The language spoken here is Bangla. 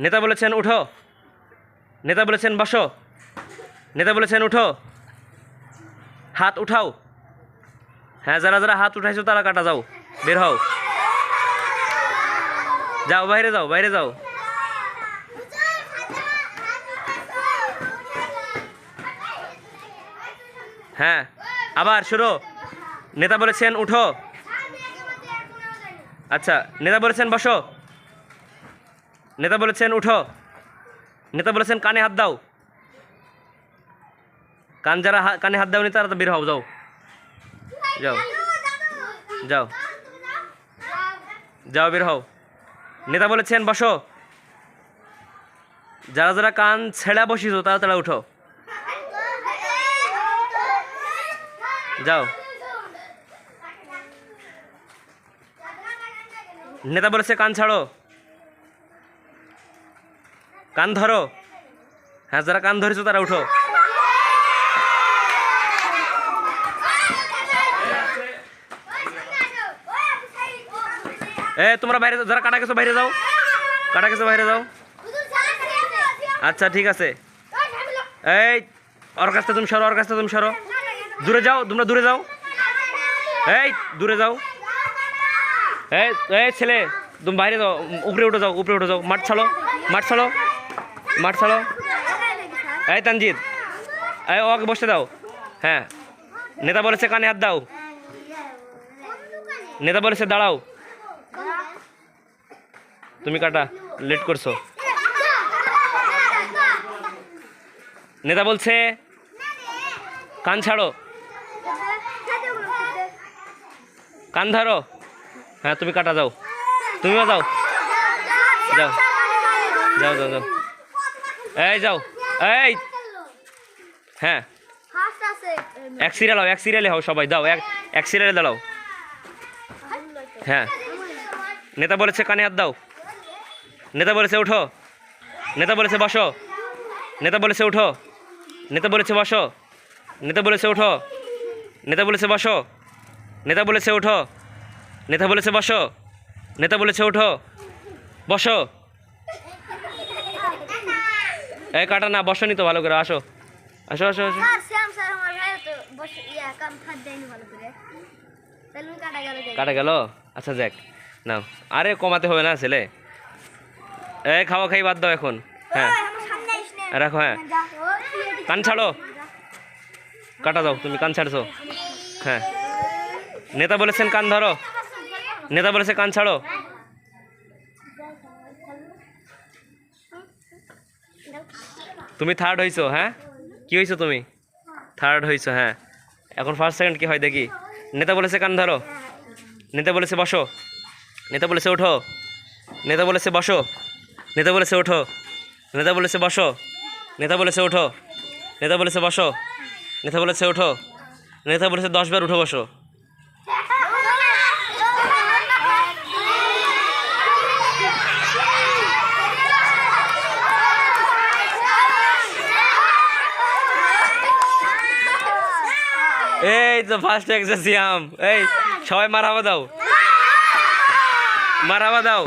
নেতা বলেছেন উঠো। নেতা বলেছেন বসো। নেতা বলেছেন উঠো। হাত উঠাও। হ্যাঁ যারা যারা হাত উঠাইছো তারা কাটা যাও। বের হও। যাও, বাইরে যাও বাইরে যাও। হ্যাঁ আবার শুরু। নেতা বলেছেন উঠো। আচ্ছা নেতা বলেছেন বসো। নেতা বলেছেন, উঠো। নেতা বলেছেন, কানে হাত দাও। কান যারা কানে হাত দাওনি, তারা তো বের হও, যাও। যাও। যাও। যাও, বের হও। নেতা বলেছেন, বসো। যারা যারা কান ছেড়া বসিস তারা তারা উঠো। যাও। নেতা বলেছে, কান ছাড়ো। কান ধরো। হ্যাঁ যারা কান ধরেছো তারা উঠো। এ, তোমরা বাইরে যারা কাটা গেছো বাইরে যাও। কাটা গেছো বাইরে যাও। আচ্ছা ঠিক আছে। এই ওর কাছ থেকে তুমি সরো ওর কাছ থেকে তুমি সরো। দূরে যাও, তোমরা দূরে যাও। এই, দূরে যাও। এই এই ছেলে, তুমি বাইরে যাও। উপরে উঠে যাও, উপরে উঠে যাও। মাঠ ছাড়ো মাঠ ছাড়ো। মাঠ ছাড়ো। এই তানজিৎ, এই ওকে বসতে দাও। হ্যাঁ নেতা বলেছে কানে হাত দাও। নেতা বলেছে দাঁড়াও। তুমি কাটা, লেট করছ। নেতা বলছে, কান ছাড়ো। কান ধরো। হ্যাঁ তুমি কাটা, যাও। তুমিও যাও যাও। যাও যাও যাও। এই যাও এই হ্যাঁ এক সিরিয়াল হও এক সিরিয়ালে হও সবাই দাও এক এক সিরিয়ালে দাঁড়াও হ্যাঁ নেতা বলেছে কানে হাত দাও নেতা বলেছে উঠো নেতা বলেছে বসো নেতা বলেছে উঠো নেতা বলেছে বসো নেতা বলেছে উঠো নেতা বলেছে বসো নেতা বলেছে উঠো নেতা বলেছে বসো নেতা বলেছে উঠো বসো এই কাটা না বসনি তো ভালো করে আসো। আসো আসো আসো। শ্যাম স্যার আমার ভাই তো বসে ইয়া কাম খাদ দেয়নি ভালো করে। তাহলে কাটা গেল কাটা গেল? আচ্ছা যাক নাও। আরে কমাতে হবে না ছেলে। এই খাওয়া খাই বাদ দাও এখন। হ্যাঁ। রাখো হ্যাঁ। কান ছাড়ো। কাটা দাও তুমি কান ছাড়ছো। হ্যাঁ। নেতা বলেছেন কান ধরো। নেতা বলেছে কান ছাড়ো। তুমি থার্ড হইছো হ্যাঁ কি হইছো তুমি থার্ড হইছো হ্যাঁ এখন ফার্স্ট সেকেন্ড কি হয় দেখি নেতা বলেছে কান ধরো নেতা বলেছে বসো নেতা বলেছে ওঠো নেতা বলেছে বসো নেতা বলেছে ওঠো নেতা বলেছে বসো নেতা বলেছে ওঠো নেতা বলেছে বসো নেতা বলেছে ওঠো নেতা বলেছে দশ বার উঠো বসো এই তো ফার্স্ট এক্সাসিয়াম এই সবাই মারাবা দাও। মারাবা দাও।